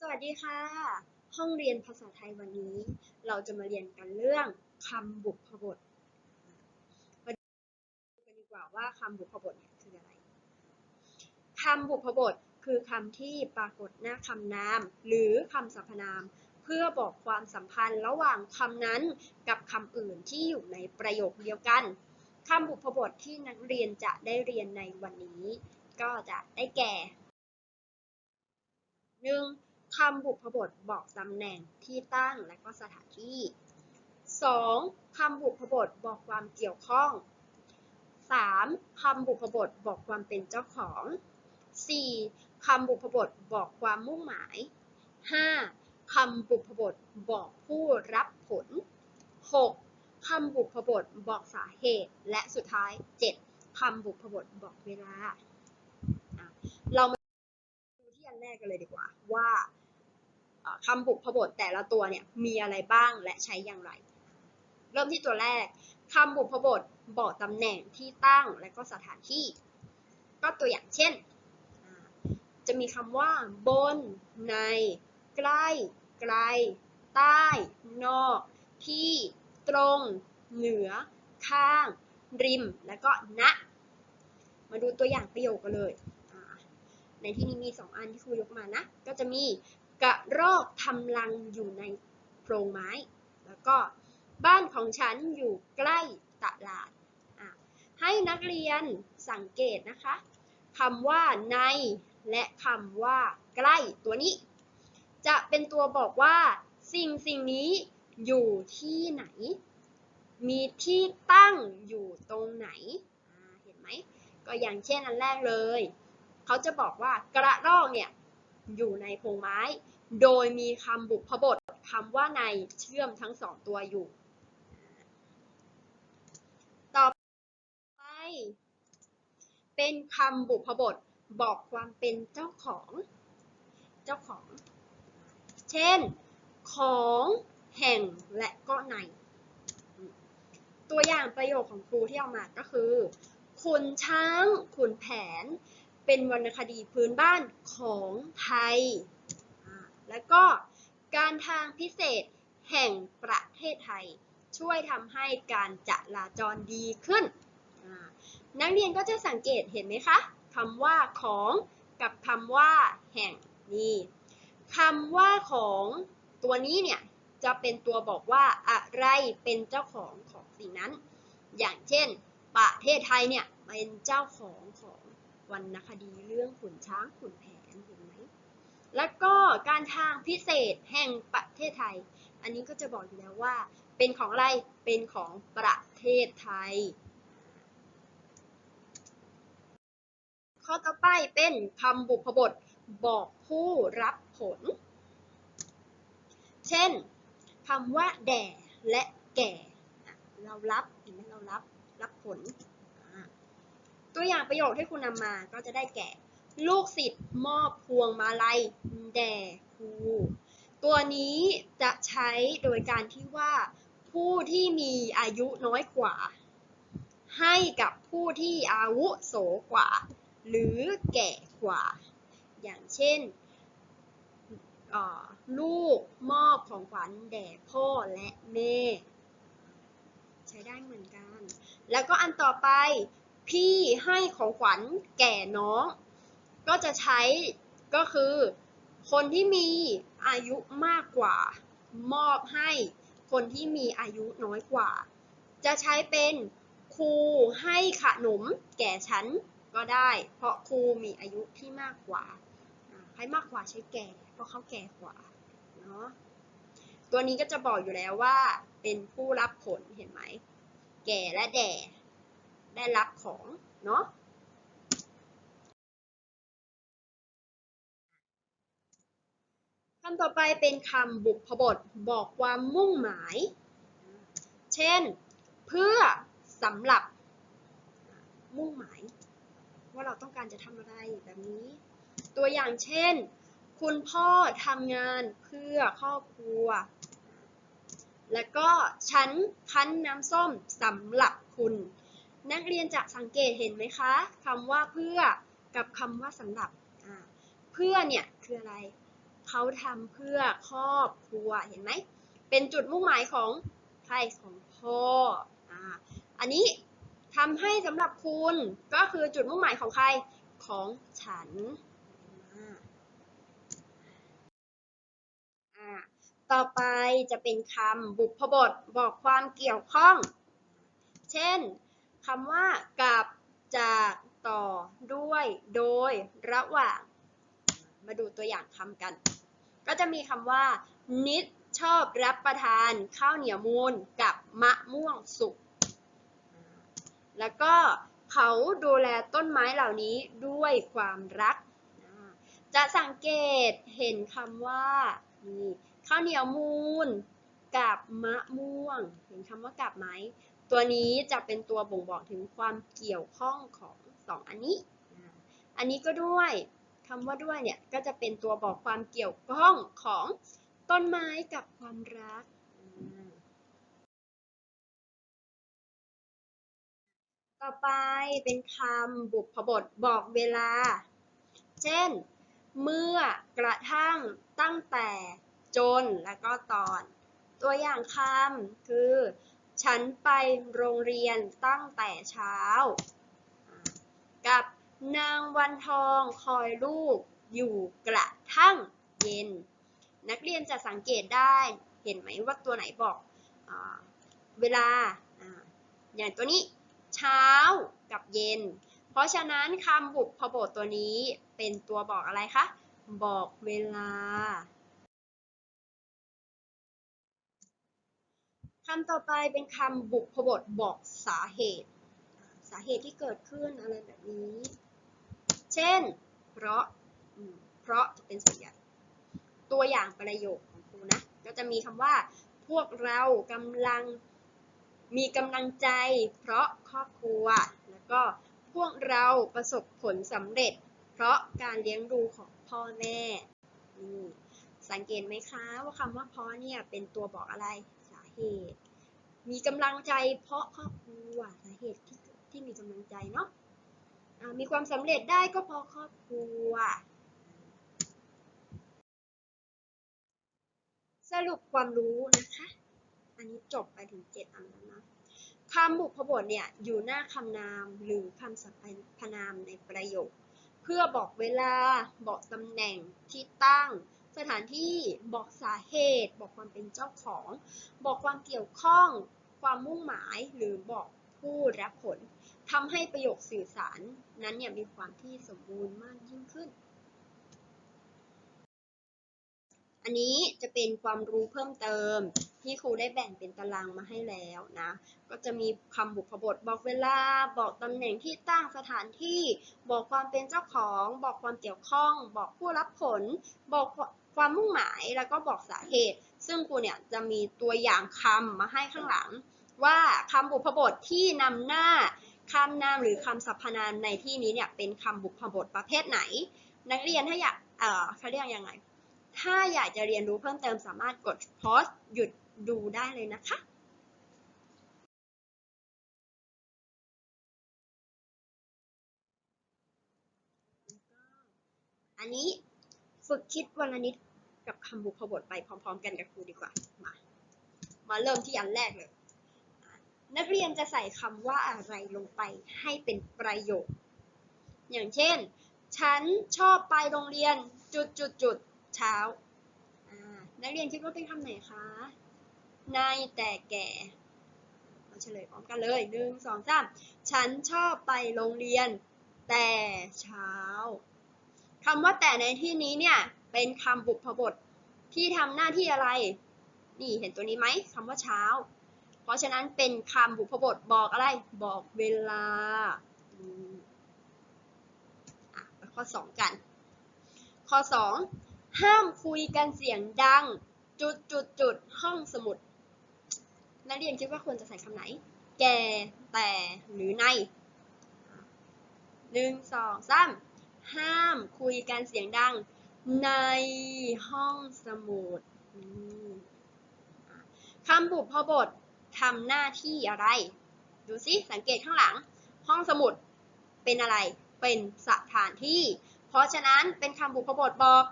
สวัสดีค่ะ ห้องเรียนภาษาไทยวันนี้ เราจะมาเรียนกันเรื่องคำบุพบทมาดูกันดีกว่าว่าคำบุพบทเนี่ยคืออะไรคำบุพบทคือคำที่ปรากฏหน้าคำนาม หรือคำสรรพนาม เพื่อบอกความสัมพันธ์ระหว่างคำนั้นกับคำอื่นที่อยู่ในประโยคเดียวกันคำบุพบทที่นักเรียนจะได้เรียนในวันนี้ ก็จะได้แก่หนึ่ง คำบุพบทบอกตำแหน่งที่ตั้งและก็สถานที่ 2. คำบุพบทบอกความเกี่ยวข้อง 3. คำบุพบทบอกความเป็นเจ้าของ 4. คำบุพบทบอกความมุ่งหมาย 5. คำบุพบทบอกผู้รับผล 6. คำบุพบทบอกสาเหตุ และสุดท้าย 7. คำบุพบทบอกเวลา เรามาดูที่อันแรกกันเลยดีกว่าว่า คำบุพบทแต่ละตัวเนี่ยมีอะไรบ้างและใช้อย่างไร เริ่มที่ตัวแรกคำบุพบทบอกตำแหน่งที่ตั้งและก็สถานที่ ก็ตัวอย่างเช่น จะมีคำว่า บน ใน ใกล้ ไกล ใต้ นอก ที่ ตรง เหนือ ข้าง ริม และก็ณมาดูตัวอย่างประโยคกันเลย ในที่นี้มีสองอันที่ครูยกมานะ ก็จะมี กระรอกทำรังอยู่ในโพรงไม้ แล้วก็บ้านของฉันอยู่ใกล้ตลาด ให้นักเรียนสังเกตนะคะคำว่าในและคำว่าใกล้ตัวนี้ จะเป็นตัวบอกว่าสิ่งสิ่งนี้อยู่ที่ไหน มีที่ตั้งอยู่ตรงไหน เห็นไหม ก็อย่างเช่นอันแรกเลย เขาจะบอกว่ากระรอกเนี่ย อยู่ในโพงไม้ โดยมีคำบุพบทคำว่าในเชื่อมทั้งสองตัวอยู่ ต่อไป เป็นคำบุพบทบอกความเป็นเจ้าของ เจ้าของ เช่น ของแห่งและก็ใน ตัวอย่างประโยคของครูที่เอามาก็คือขุนช้างขุนแผน เป็นวรรณคดีพื้นบ้านของไทย แล้วก็การทางพิเศษแห่งประเทศไทย ช่วยทำให้การจราจรดีขึ้น นักเรียนก็จะสังเกตเห็นไหมคะคำว่าของกับคำว่าแห่งนี่คำว่าของตัวนี้เนี่ยจะเป็นตัวบอกว่าอะไรเป็นเจ้าของของสิ่งนั้น อย่างเช่น ประเทศไทยเนี่ยเป็นเจ้าของของ วรรณคดีเรื่องขุนช้างขุนแผนเห็นไหมแล้วก็การทางพิเศษแห่งประเทศไทย อันนี้ก็จะบอกอยู่แล้วว่า เป็นของอะไรเป็นของประเทศไทย ข้อต่อไปเป็นคำบุพบทบอกผู้รับผล เช่นคำว่าแด่และแก่ เรารับเห็นไหมเรารับรับผล ตัวอย่างประโยคที่คุณนำมาก็จะได้แก่ ลูกศิษย์มอบพวงมาลัยแด่ครูตัวนี้จะใช้โดยการที่ว่าผู้ที่มีอายุน้อยกว่า ให้กับผู้ที่อาวุโสกว่า หรือแก่กว่า อย่างเช่นลูกมอบของขวัญแด่พ่อและแม่ ใช้ได้เหมือนกัน แล้วก็อันต่อไป พี่ให้ของขวัญแก่น้อง ก็จะใช้ก็คือ คนที่มีอายุมากกว่า มอบให้คนที่มีอายุน้อยกว่า จะใช้เป็นครูให้ขนมแก่ฉันก็ได้ เพราะครูมีอายุที่มากกว่าให้มากกว่าใช้แก่ เพราะเขาแก่กว่าเนาะตัวนี้ก็จะบอกอยู่แล้วว่าเป็นผู้รับผลเห็นไหม แก่และแด่ ได้รับของเนาะคำต่อไปเป็นคำบุพบทบอกความมุ่งหมาย เช่น เพื่อสำหรับมุ่งหมาย ว่าเราต้องการจะทำอะไรแบบนี้ ตัวอย่างเช่น คุณพ่อทำงานเพื่อครอบครัว แล้วก็ฉันคั้นน้ำส้มสำหรับคุณ นักเรียนจะสังเกตเห็นไหมคะคำว่าเพื่อกับคำว่าสำหรับ เพื่อเนี่ยคืออะไร เขาทำเพื่อครอบครัวเห็นไหม เป็นจุดมุ่งหมายของใครของพ่อออันนี้ทำให้สำหรับคุณก็คือจุดมุ่งหมายของใครของฉัน ต่อไปจะเป็นคำบุพบทบอกความเกี่ยวข้อง เช่น คำว่า กับจากต่อด้วยโดยระหว่าง มาดูตัวอย่างคำกัน ก็จะมีคำว่า นิดชอบรับประทานข้าวเหนียวมูนกับมะม่วงสุก แล้วก็เขาดูแลต้นไม้เหล่านี้ด้วยความรัก จะสังเกตเห็นคำว่านี่ข้าวเหนียวมูนกับมะม่วง เห็นคำว่ากับไหม ตัวนี้จะเป็นตัวบ่งบอกถึงความเกี่ยวข้องของสองอันนี้ อันนี้ก็ด้วยคำว่าด้วยเนี่ยก็จะเป็นตัวบอกความเกี่ยวข้องของต้นไม้กับความรัก ต่อไปเป็นคำบุพบทบอกเวลา เช่น เมื่อกระทั่งตั้งแต่จนแล้วก็ตอน ตัวอย่างคำคือ ฉันไปโรงเรียนตั้งแต่เช้า กับนางวันทองคอยลูกอยู่กระทั่งเย็น นักเรียนจะสังเกตได้เห็นไหมว่าตัวไหนบอกอเวลาอ่าอย่างตัวนี้เช้ากับเย็น เพราะฉะนั้นคำบุพบทตัวนี้เป็นตัวบอกอะไรคะ บอกเวลา คำต่อไปเป็นคำบุพบทบอกสาเหตุ สาเหตุที่เกิดขึ้นอะไรแบบนี้ เช่น เพราะ เพราะจะเป็นส่วนใหญ่ ตัวอย่างประโยคของครูนะ ก็จะมีคำว่า พวกเรากำลังมีกำลังใจ เพราะครอบครัว แล้วก็พวกเราประสบผลสำเร็จ เพราะการเลี้ยงดูของพ่อแม่นี่สังเกตไหมคะว่าคำว่าเพราะเนี่ยเป็นตัวบอกอะไร เหตุ มีกำลังใจเพราะครอบครัวสาเหตุที่ที่มีกำลังใจเนาะอ่ามีความสำเร็จได้ก็เพราะครอบครัว สรุปความรู้นะคะ อันนี้จบไปถึงเจ็ดอันแล้วนะคำบุพบทเนี่ยอยู่หน้าคำนามหรือคำสรรพนามในประโยค เพื่อบอกเวลาบอกตำแหน่งที่ตั้ง สถานที่บอกสาเหตุ บอกความเป็นเจ้าของ บอกความเกี่ยวข้อง ความมุ่งหมายหรือบอกผู้รับผลทำให้ประโยคสื่อสารนั้นเนี่ยมีความที่สมบูรณ์มากยิ่งขึ้น อันนี้จะเป็นความรู้เพิ่มเติมที่ครูได้แบ่งเป็นตารางมาให้แล้วนะ ก็จะมีคำบุพบทบอกเวลา บอกตำแหน่งที่ตั้งสถานที่ บอกความเป็นเจ้าของ บอกความเกี่ยวข้อง บอกผู้รับผล บอก ความมุ่งหมายแล้วก็บอกสาเหตุ ซึ่งครูเนี่ยจะมีตัวอย่างคำมาให้ข้างหลัง ว่าคำบุพบทที่นำหน้าคำนามหรือคำสรรพนามในที่นี้เนี่ยเป็นคำบุพบทประเภทไหน นักเรียนถ้าอยากเอ่อเขาเรียกยังไง ถ้าอยากจะเรียนรู้เพิ่มเติมสามารถกดพอสหยุดดูได้เลยนะคะอันนี้ ฝึกคิดวันละนิดกับคำบุพบทไปพร้อม ๆ กันกับครูดีกว่า มา มาเริ่มที่อันแรกเลย นักเรียนจะใส่คำว่าอะไรลงไปให้เป็นประโยค อย่างเช่น ฉันชอบไปโรงเรียนจุดจุดจุดเช้า นักเรียนคิดว่าเป็นคำไหนคะ นายแต่แก่มาเฉลยพร้อมกันเลยหนึ่งสองสามฉันชอบไปโรงเรียน แต่เช้า คำว่าแต่ในที่นี้เนี่ยเป็นคำบุพบทที่ทำหน้าที่อะไร นี่เห็นตัวนี้ไหมคำว่าเช้า เพราะฉะนั้นเป็นคำบุพบทบอกอะไร บอกเวลาข้อสองกัน ข้อสองห้ามคุยกันเสียงดัง จุดจุดจุดห้องสมุด นักเรียนคิดว่าควรจะใส่คำไหน แก แต่ หรือในหนึ่งสองสาม ห้ามคุยกันเสียงดังในห้องสมุดคำบุพบททำหน้าที่อะไร ดูสิสังเกตข้างหลัง ห้องสมุดเป็นอะไร เป็นสถานที่ เพราะฉะนั้นเป็นคำบุพบทบอก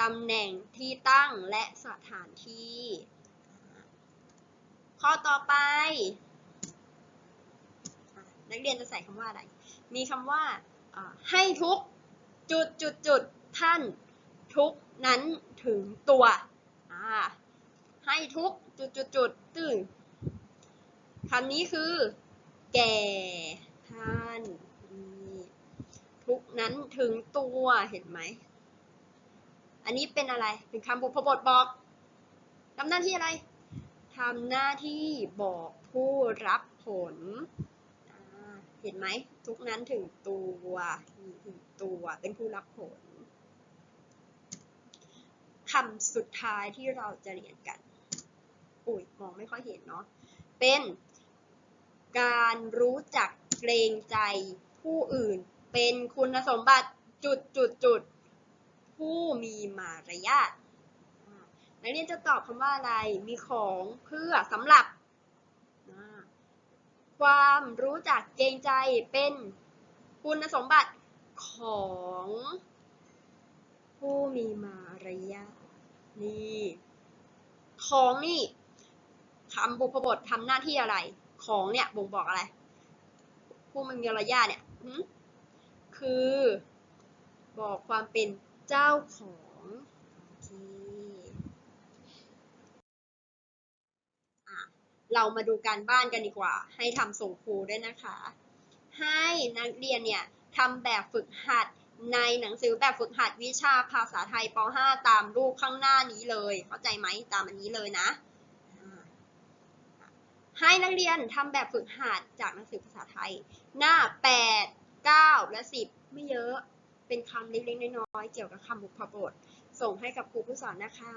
ตำแหน่งที่ตั้งและสถานที่ ข้อต่อไป นักเรียนจะใส่คำว่าอะไร มีคำว่า ให้ทุกจุดจุดจุดท่านทุกนั้นถึงตัวให้ทุกจุดจุดจุดตึงคำนี้คือ แก่ท่านทุกนั้นถึงตัวเห็นไหม อันนี้เป็นอะไร เป็นคำบุพบทบอกทำหน้าที่อะไรทำหน้าที่บอกผู้รับผล เห็นไหมทุกนั้นถึงตัวถึงตัวเป็นผู้รับผลคำสุดท้ายที่เราจะเรียนกัน อุ้ยมองไม่ค่อยเห็นเนาะ เป็นการรู้จักเกรงใจผู้อื่น เป็นคุณสมบัติจุดจุดจุดผู้มีมารยาทนักเรียนจะตอบคำว่าอะไร มีของเพื่อสำหรับ ความรู้จักเกรงใจเป็นคุณสมบัติของผู้มีมารยาทนี่ของนี่คำบุพบททำหน้าที่อะไร ของเนี่ยบ่งบอกอะไร ผู้มีมารยาทเนี่ยคือ บอกความเป็นเจ้าของโอเคอะ เรามาดูการบ้านกันดีกว่า ให้ทำส่งครูด้วยนะคะ ให้นักเรียนเนี่ยทำแบบฝึกหัดในหนังสือแบบฝึกหัดวิชาภาษาไทยป .5 ตามรูปข้างหน้านี้เลย เข้าใจไหมตามอันนี้เลยนะ ให้นักเรียนทำแบบฝึกหัดจากหนังสือภาษาไทย หน้า 8 9 และ 10 ไม่เยอะเป็นคำเล็กๆน้อยๆเกี่ยวกับคำบุพบท ส่งให้กับครูผู้สอนนะคะ